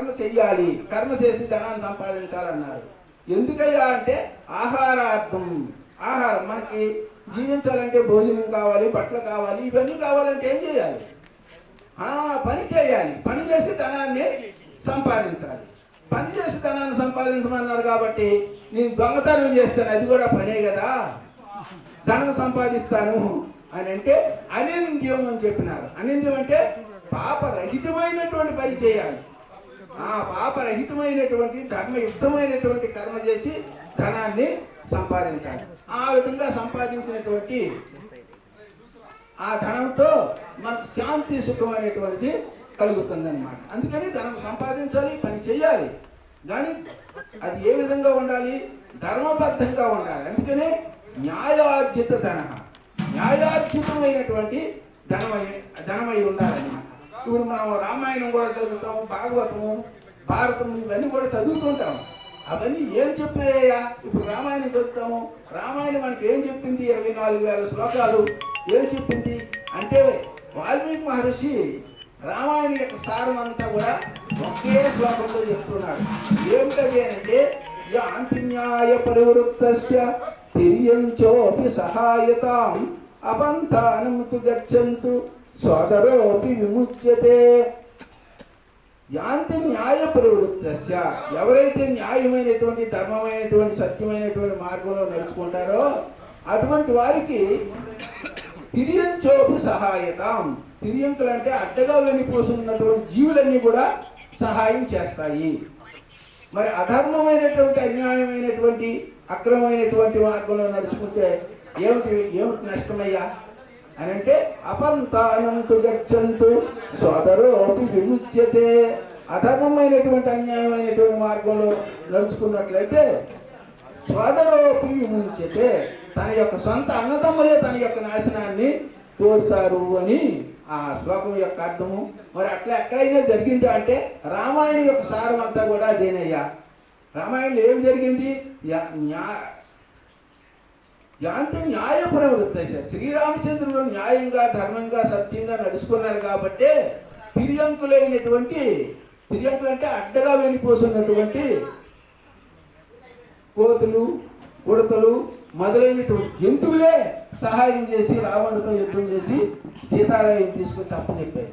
కర్మ చెయ్యాలి. కర్మ చేసి ధనాన్ని సంపాదించాలన్నారు. ఎందుకయ్యా అంటే ఆహారార్థం. ఆహారం మనకి జీవించాలంటే భోజనం కావాలి బట్టలు కావాలి ఇవన్నీ కావాలంటే ఏం చేయాలి? ఆ, పని చేయాలి. పని చేసి ధనాన్ని సంపాదించాలి. పని చేసి ధనాన్ని సంపాదించమన్నారు కాబట్టి నేను దొంగతనం చేస్తాను. అది కూడా పనే కదా. ధనం సంపాదిస్తాను అని అంటే అనింద్యం అని చెప్పినారు. అనింద్యం అంటే పాపరహితమైనటువంటి పని చేయాలి. ఆ పాపరహితమైనటువంటి ధర్మయుక్తమైనటువంటి కర్మ చేసి ధనాన్ని సంపాదించాలి. ఆ విధంగా సంపాదించినటువంటి ఆ ధనంతో మనకు శాంతి సుఖం అనేటువంటిది అందుకని ధనం సంపాదించాలి పని చేయాలి కానీ అది ఏ విధంగా ఉండాలి? ధర్మబద్ధంగా ఉండాలి. అందుకనే న్యాయార్జిత ధన న్యాయార్జితమైనటువంటి ధనమై ధనమై ఉండాలన్నమాట. ఇప్పుడు మనం రామాయణం కూడా చదువుతాం భాగవతము భారతం ఇవన్నీ కూడా చదువుతుంటాం అవన్నీ ఏం చెప్పాయ్యా? ఇప్పుడు రామాయణం చదువుతాము. రామాయణం మనకి ఏం చెప్పింది? ఇరవై నాలుగు వేల శ్లోకాలు ఏం చెప్పింది? అంటే వాల్మీకి మహర్షి రామాయణ యొక్క సారం అంతా కూడా ఒకే శ్లోకంలో చెప్తున్నాడు. ఏమిటది అంటే యాంతిన్యాయ పరివృత్తస్య తిరియంచోపి సహాయతాం అబంధానం గచ్చంతు సోదరోపి విముచ్యతే యాంతి న్యాయ ప్రవృత్తస్య ఎవరైతే న్యాయమైనటువంటి ధర్మమైనటువంటి సత్యమైనటువంటి మార్గంలో నడుచుకుంటారో అటువంటి వారికి తిరియంచోపు సహాయతం. తిరియంకులు అంటే అడ్డగా వెళ్ళిపోతున్నటువంటి జీవులన్నీ కూడా సహాయం చేస్తాయి. మరి అధర్మమైనటువంటి అన్యాయమైనటువంటి అక్రమమైనటువంటి మార్గంలో నడుచుకుంటే ఏమిటి ఏమిటి నష్టమయ్యా? అని అంటే అపంతానంతు గచ్చంతు సోదరోపి విముచ్యతే. అధర్మమైనటువంటి అన్యాయమైనటువంటి మార్గంలో నడుచుకున్నట్లయితే సోదరోపి విముచ్యతే. తన యొక్క సొంత అన్నదమ్ములే తన యొక్క నాశనాన్ని కోరుతారు అని ఆ శ్లోకం యొక్క అర్థము. మరి అట్లా ఎక్కడైనా జరిగిందా అంటే రామాయణం యొక్క సారం అంతా కూడా అదేనయ్యా. రామాయణంలో ఏం జరిగింది? యా- న్యా- యాంతి శ్రీరామచంద్రుడు న్యాయంగా ధర్మంగా సత్యంగా నడుచుకున్నారు కాబట్టి తిర్యంకులైనటువంటి తిర్యంకులు అంటే అడ్డగా వెళ్ళిపోతున్నటువంటి కోతులు ఉడతలు మొదలైనటువంటి జంతువులే సహాయం చేసి రావణుతో యుద్ధం చేసి సీతారాయం తీసుకుని తప్పచెప్పాయి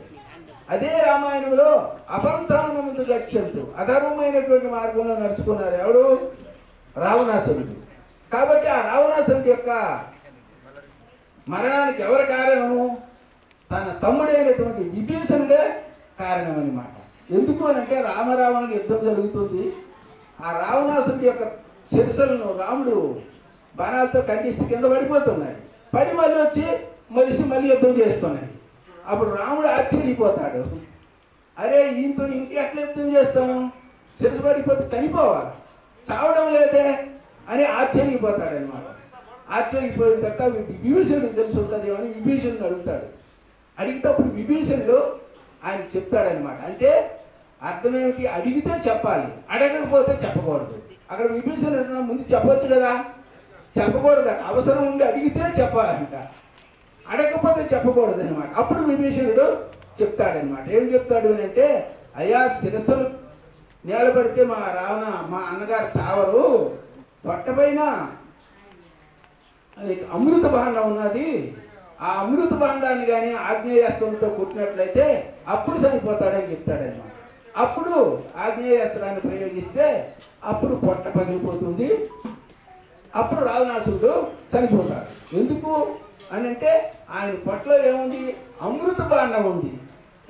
అదే రామాయణంలో అపంతానముందు గచ్చంతు అధర్మమైనటువంటి మార్గంలో నడుచుకున్నారు ఎవడు రావణాసురుడు. కాబట్టి ఆ రావణాసురుడి యొక్క మరణానికి ఎవరు కారణము? తన తమ్ముడైనటువంటి విభీషణుడే కారణం అన్నమాట ఎందుకు అని అంటే రామరావణుడి యుద్ధం జరుగుతుంది. ఆ రావణాసురుడి యొక్క శిరసలను రాముడు బాణాలతో ఖండిస్తే కింద పడిపోతున్నాడు. పడి మళ్ళీ వచ్చి మనిషి మళ్ళీ యుద్ధం చేస్తున్నాడు. అప్పుడు రాముడు ఆశ్చర్యపోతాడు. అరే ఈయనతో ఇంటి ఎట్లా యుద్ధం చేస్తాను శిరసు పడిపోతే చనిపోవాలి? చావడం లేదే. అని ఆశ్చర్యపోతాడు అనమాట ఆశ్చర్యపోయిన తర్వాత విభీషణుడు తెలిసి ఉంటుంది అని విభీషణుడు అడుగుతాడు. అడిగితే విభీషణుడు ఆయన చెప్తాడనమాట అంటే అర్థం ఏమిటి అడిగితే చెప్పాలి. అడగకపోతే చెప్పకూడదు. అక్కడ విభీషణుడు ముందు చెప్పొచ్చు కదా? చెప్పకూడదు. అవసరం ఉండి అడిగితే చెప్పాలంట. అడగకపోతే చెప్పకూడదు అనమాట అప్పుడు విభీషణుడు చెప్తాడనమాట ఏం చెప్తాడు అని అంటే అయ్యా శిరస్సులు నేలపడితే మా రావణ మా అన్నగారు చావరు. పొట్టపైన అమృత భాండం ఉన్నది. ఆ అమృత భాండాన్ని కానీ ఆగ్నేయాస్త్రంతో కుట్టినట్లయితే అప్పుడు చనిపోతాడని చెప్తాడనమాట అప్పుడు ఆగ్నేయాస్త్రాన్ని ప్రయోగిస్తే అప్పుడు పొట్ట పగిలిపోతుంది. అప్పుడు రావణాసుడు చనిపోతాడు. ఎందుకు అని అంటే ఆయన పొట్టలో ఏముంది? అమృత బాండం ఉంది.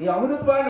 ఈ అమృత బాండం